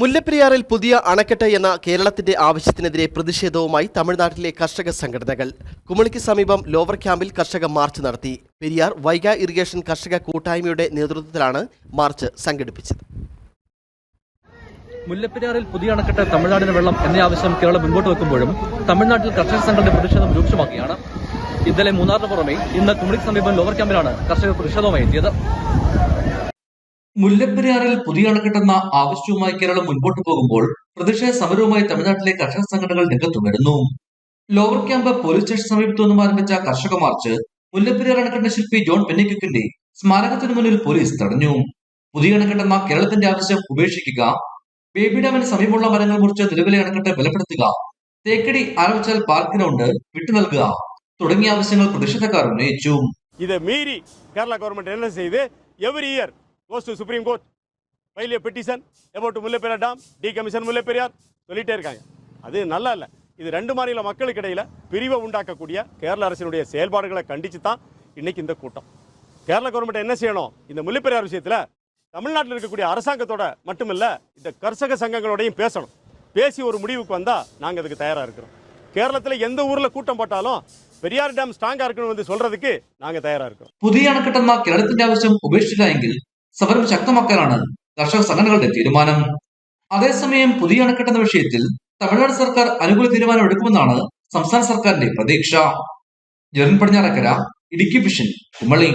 മുല്ലപ്പെരിയാറിൽ പുതിയ അണക്കെട്ട് എന്ന കേരളത്തിന്റെ ആവശ്യത്തിനെതിരെ പ്രതിഷേധവുമായി തമിഴ്നാട്ടിലെ കർഷക സംഘടനകൾ. കുമളിക്ക് സമീപം ലോവർ ക്യാമ്പിൽ കർഷക മാർച്ച് നടത്തി. പെരിയാർ വൈഗ ഇറിഗേഷൻ കർഷക കൂട്ടായ്മയുടെ നേതൃത്വത്തിലാണ് മാർച്ച് സംഘടിപ്പിച്ചത്. മുല്ലപ്പെരിയാറിൽ പുതിയ അണക്കെട്ട് തമിഴ്നാടിന് വെള്ളം എന്ന ആവശ്യം കേരളം മുൻപോട്ട് വെക്കുമ്പോഴും തമിഴ്നാട്ടിൽ കർഷക സംഘടന പ്രതിഷേധം രൂക്ഷമാക്കുകയാണ്. ഇന്നലെ മൂന്നാറിന് പുറമെ ഇന്ന് കുമളിക്ക് സമീപം ലോവർ ക്യാമ്പിലാണ് കർഷകർ പ്രതിഷേധവുമായി എത്തിയത്. മുല്ലപ്പെരിയാറിൽ പുതിയ അണക്കെട്ടെന്ന ആവശ്യവുമായി കേരളം മുൻപോട്ടു പോകുമ്പോൾ പ്രതിഷേധ സമരവുമായി തമിഴ്നാട്ടിലെ കർഷക സംഘടനകൾ രംഗത്തു വരുന്നു ലോവർ ക്യാമ്പ് പോലീസ് സ്റ്റേഷൻ സമീപത്തു നിന്നും ആരംഭിച്ച കർഷക മാർച്ച് മുല്ലപ്പെരിയാർ അണക്കെട്ടിന്റെ ശില്പി ജോൺ പെന്നിക്കുക്കിന്റെ സ്മാരകത്തിന് മുന്നിൽ പോലീസ് തടഞ്ഞു. പുതിയ അണക്കെട്ടെന്ന കേരളത്തിന്റെ ആവശ്യം ഉപേക്ഷിക്കുക ബേബി ഡാമിന് സമീപമുള്ള മരങ്ങൾ മുറിച്ച് നിലവിലെ അണക്കെട്ട് ബലപ്പെടുത്തുക തേക്കടി ആരംഭിച്ചാൽ പാർക്ക് ഗ്രൗണ്ട് വിട്ടു നൽകുക തുടങ്ങിയ ആവശ്യങ്ങൾ പ്രതിഷേധക്കാർ ഉന്നയിച്ചു. ഇത് മീരി കേരള ഗവൺമെന്റ് എല്ലാം ചെയ്ത് every year goes to Supreme Court file petition about Mullaiperiyar dam D commission Mullaperiyar சொல்லிட்டே இருக்காங்க அது நல்லா இல்லை இது ரெண்டு மாநில மக்களுக்கு இடையில பிரிவை உண்டாக்கக்கூடிய கேரள அரசினுடைய செயல்பாடுகளை கண்டிச்சு தான் இன்னைக்கு இந்த கூட்டம் கேரள கவர்மெண்ட் என்ன செய்யணும் இந்த முல்லைப்பெரியார் விஷயத்துல தமிழ்நாட்டில் இருக்கக்கூடிய அரசாங்கத்தோட மட்டுமில்ல இந்த கர்ஷக சங்கங்களோடையும் பேசணும் பேசி ஒரு முடிவுக்கு வந்தா நாங்க அதுக்கு தயாரா இருக்கிறோம் கேரளத்தில் எந்த ஊர்ல கூட்டம் போட்டாலும் பெரியார் டேம் ஸ்ட்ராங்கா இருக்கணும் வந்து சொல்றதுக்கு நாங்க தயாரா இருக்கிறோம் പുതിയ അണക്കെട്ടെന്ന കേരളത്തിന്റെ ആവശ്യം ഉപേക്ഷിച്ചില്ല എങ്കിൽ സമരം ശക്തമാക്കാനാണ് കർഷക സംഘടനകളുടെ തീരുമാനം. അതേസമയം പുതിയ അണക്കെട്ടെന്ന വിഷയത്തിൽ തമിഴ്നാട് സർക്കാർ അനുകൂല തീരുമാനം എടുക്കുമെന്നാണ് സംസ്ഥാന സർക്കാരിന്റെ പ്രതീക്ഷ. ജെറിൻ പടിഞ്ഞാറക്കര ഇടുക്കി വിഷൻ കുമളി.